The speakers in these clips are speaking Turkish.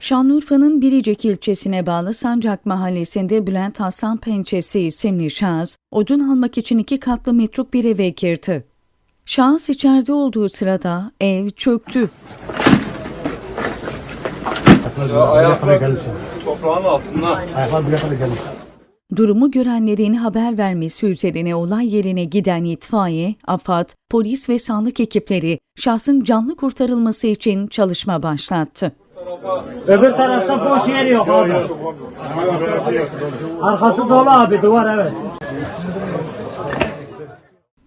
Şanlıurfa'nın Biricik ilçesine bağlı Sancak mahallesinde Bülent Hasan Pençesi isimli şahıs, odun almak için iki katlı metruk bir eve girdi. Şahıs içeride olduğu sırada ev çöktü. Ayaklar. Toprağın altında. Ayaklar gelmiş. Durumu görenlerin haber vermesi üzerine olay yerine giden itfaiye, AFAD, polis ve sağlık ekipleri şahsın canlı kurtarılması için çalışma başlattı. Öbür tarafta boş yer yok abi. Arkası dolu abi duvar evet.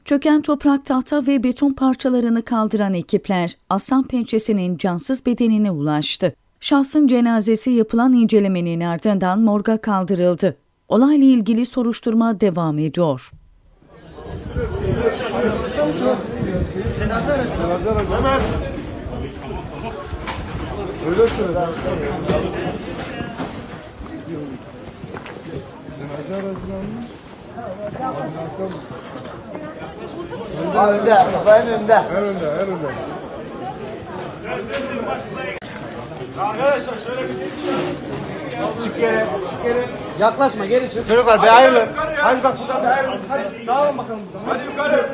Çöken toprak, tahta ve beton parçalarını kaldıran ekipler aslan pençesinin cansız bedenine ulaştı. Şahsın cenazesi yapılan incelemenin ardından morga kaldırıldı. Olayla ilgili soruşturma devam ediyor. Önde, ben önde. Yaklaşma geri çık. Çocuklar bir ayrılın. Hadi bak buradan bir ayrılın. Hadi dağılın bakalım buradan. Hadi yukarı.